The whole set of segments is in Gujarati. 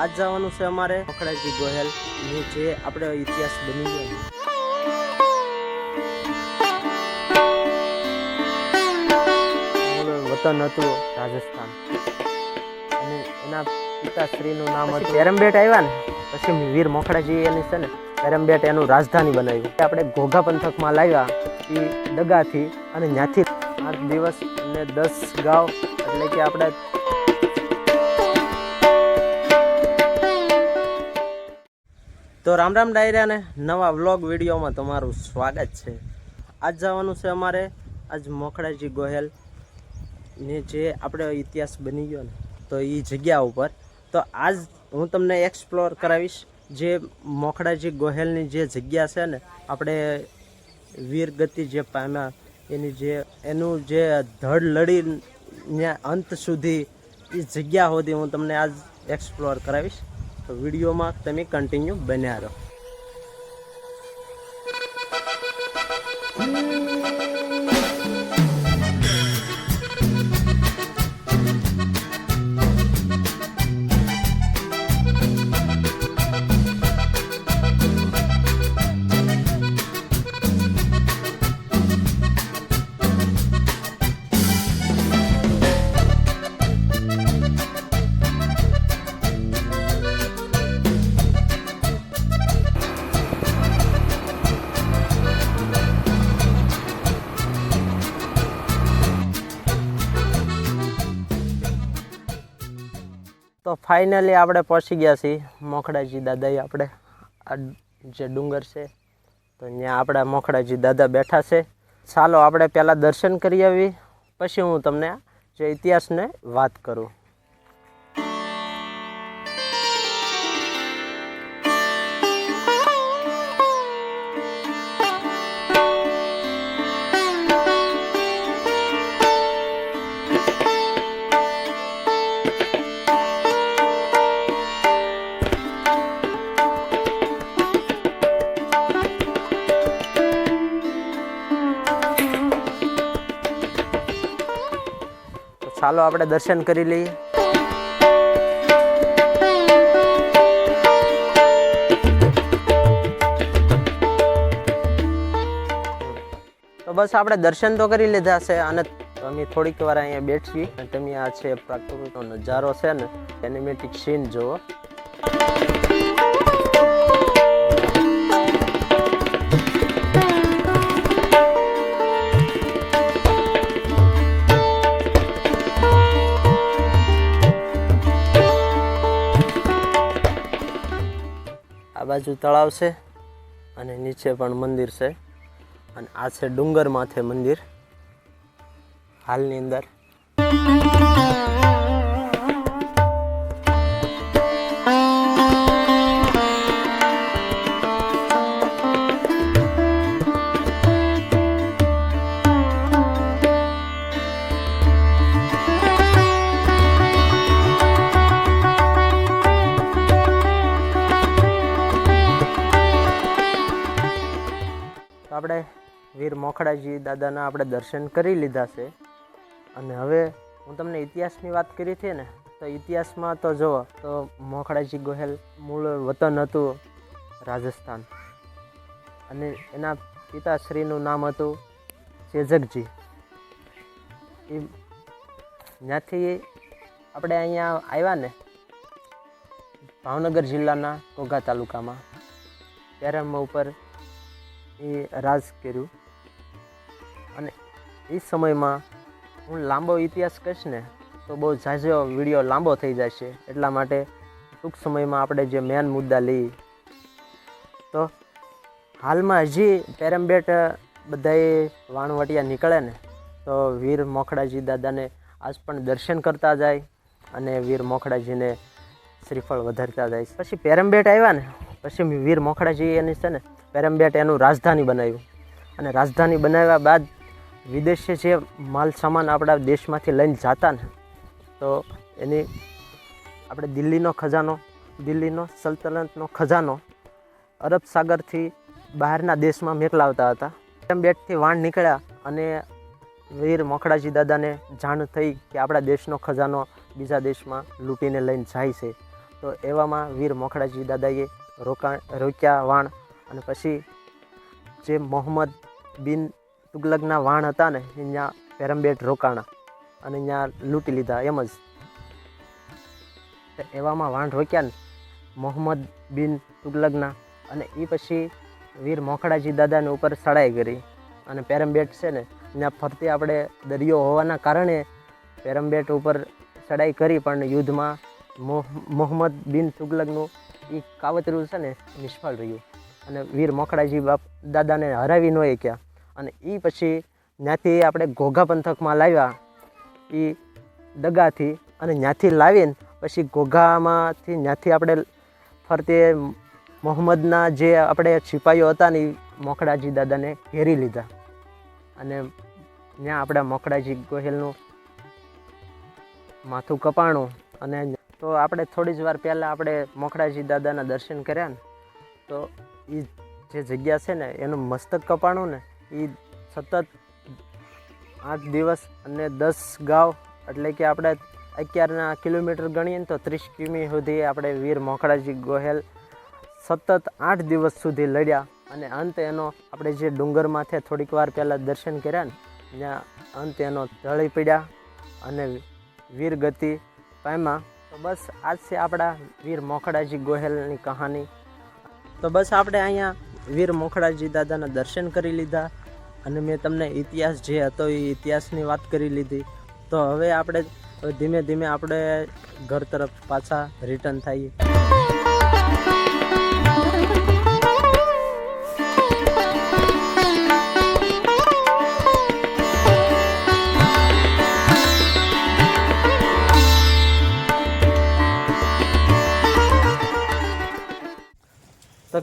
આજ જવાનું છે અમારે મખડાજી ગોહેલ. જે આપણે ઇતિહાસ બની ગયો. વતન હતું રાજસ્થાન. અને એના પિતાશ્રીનું નામ હતું એરમબેટ આવ્યા ને? પછી વીર મોખડાજી એની છે ને એરમબેટ એનું રાજધાની બનાવ્યું. આપણે ઘોઘા પંથકમાં લાવ્યા એ દગાથી અને ત્યાંથી આઠ દિવસ અને દસ ગાંવ એટલે કે આપણે તો રામ રામ ડાયરાને નવા વ્લોગ વિડીયોમાં તમારું સ્વાગત છે. આજ જવાનું છે અમારે આજ મોખડાજી ગોહેલ ને જે આપણે ઇતિહાસ બની ગયો ને, તો એ જગ્યા ઉપર. તો આજ હું તમને એક્સપ્લોર કરાવીશ જે મોખડાજી ગોહેલની જે જગ્યા છે ને, આપણે વીરગતિ જે પામ્યા, એની જે, એનું જે ધડ લડીને અંત સુધી એ જગ્યા સુધી હું તમને આજ એક્સપ્લોર કરાવીશ. તો વિડીયોમાં તમે કન્ટિન્યુ બન્યા રહો. તો ફાઇનલી આપણે પહોંચી ગયા છીએ મોખડાજી દાદાએ આપણે. આ જે ડુંગર છે, તો ત્યાં આપણા મોખડાજી દાદા બેઠા છે. ચાલો આપણે પહેલાં દર્શન કરી આવી પછી હું તમને જે ઇતિહાસને વાત કરું. ચાલો આપણે દર્શન કરી લઈએ. તો બસ આપણે દર્શન તો કરી લીધા છે અને અમે થોડીક વાર અહીંયા બેઠી અને તમે આ છે પ્રાકૃતિકનો નજારો છે ને એનિમેટિક સીન જુઓ. બાજુ તળાવ છે અને નીચે પણ મંદિર છે. અને આ છે ડુંગર માથે મંદિર. હાલની અંદર. આપણે વીર મોખડાજી દાદાના આપણે દર્શન કરી લીધા છે. અને હવે હું તમને ઇતિહાસની વાત કરી હતી ને, તો ઇતિહાસમાં તો જુઓ, તો મોખડાજી ગોહેલ મૂળ વતન હતું રાજસ્થાન. અને એના પિતાશ્રીનું નામ હતું ચેજકજી એ ત્યાંથી આપણે અહીંયા આવ્યા ને, ભાવનગર જિલ્લાના ઘોઘા તાલુકામાં. ત્યારે ઉપર એ રાજ કર્યું. અને એ સમયમાં હું લાંબો ઇતિહાસ કહીશ ને, તો બહુ ઝાઝો વીડિયો લાંબો થઈ જશે. એટલા માટે ટૂંક સમયમાં આપણે જે મેન મુદ્દા લઈએ તો હાલમાં હજી પેરમબેટ બધાએ વાણવટિયા નીકળે ને, તો વીર મોખડાજી દાદાને આજ પણ દર્શન કરતા જાય અને વીર મોખડાજીને શ્રીફળ વધારતા જાય. પછી પેરમબેટ આવ્યા ને, પછી વીર મોખડાજી એની છે ને પેરમબેટ એનું રાજધાની બનાવ્યું. અને રાજધાની બનાવ્યા બાદ વિદેશે જે માલ સામાન આપણા દેશમાંથી લઈને જતા ને, તો એની આપણે દિલ્હીનો ખજાનો, દિલ્હીનો સલ્તનતનો ખજાનો અરબ સાગરથી બહારના દેશમાં મોકલાવતા હતા. પેરમબેટથી વાણ નીકળ્યા અને વીર મોખડાજી દાદાને જાણ થઈ કે આપણા દેશનો ખજાનો બીજા દેશમાં લૂંટીને લઈને જાય છે. તો એવામાં વીર મોખડાજી દાદાએ રોકાણ, રોક્યા વાણ અને પછી જે મોહમ્મદ બિન તુગલકના વાણ હતા ને ત્યાં પેરમબેટ રોકાણા અને ત્યાં લૂંટી લીધા એમ જ. એવામાં વાણ રોક્યા ને મોહમ્મદ બિન તુગલકના અને એ પછી વીર મોખડાજી દાદાને ઉપર ચડાઈ કરી અને પેરમબેટ છે ને ત્યાં ફરતી આપણે દરિયો હોવાના કારણે પેરમબેટ ઉપર ચડાઈ કરી, પણ યુદ્ધમાં મોહ, મોહમ્મદ બિન તુગલકનું એ કાવતરું છે ને નિષ્ફળ રહ્યું. અને વીર મોખડાજી બાપ દાદાને હરાવી ન શક્યા. અને એ પછી ત્યાંથી આપણે ઘોઘા પંથકમાં લાવ્યા. એ દગાથી અને ત્યાંથી લાવીને પછી ઘોઘામાંથી ત્યાંથી આપણે ફરતે મોહમ્મદના જે આપણે સિપાહીઓ હતા ને એ મોખડાજી દાદાને ઘેરી લીધા. અને ત્યાં આપણા મોખડાજી ગોહિલનું માથું કપાણું અને તો આપણે થોડી જ વાર પહેલાં આપણે મોખડાજી દાદાના દર્શન કર્યા ને, તો એ જે જગ્યા છે ને, એનું મસ્તક કપાણું ને એ સતત આઠ દિવસ અને દસ ગાંવ, એટલે કે આપણે અત્યારના કિલોમીટર ગણીએ ને તો ત્રીસ કિમી સુધી આપણે વીર મોખડાજી ગોહેલ સતત આઠ દિવસ સુધી લડ્યા. અને અંત એનો આપણે જે ડુંગરમાંથી થોડીક વાર પહેલાં દર્શન કર્યા ને, ત્યાં અંત એનો ઢળી પડ્યા અને વીર ગતિ પામ્યા. તો બસ, આજ છે આપણા વીર મોખડાજી ગોહેલની કહાની. તો બસ આપણે અહીંયા વીર મોખડાજી દાદાના દર્શન કરી લીધા અને મેં તમને ઇતિહાસ જે હતો એ ઇતિહાસની વાત કરી લીધી. તો હવે આપણે ધીમે ધીમે આપણે ઘર તરફ પાછા રિટર્ન થઈએ.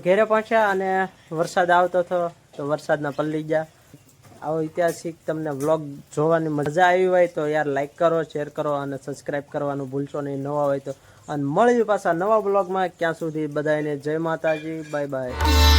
ઘેરે પહોંચ્યા અને વરસાદ આવતો હતો તો વરસાદના પલ્લી ગયા. આવો ઐતિહાસિક તમને વ્લોગ જોવાની મજા આવી હોય તો યાર લાઈક કરો શેર કરો અને સબસ્ક્રાઈબ કરવાનું ભૂલશો નહીં. નવા હોય તો અને મળ્યું પાછા નવા બ્લોગમાં ક્યાં સુધી બધાને જય માતાજી. Bye bye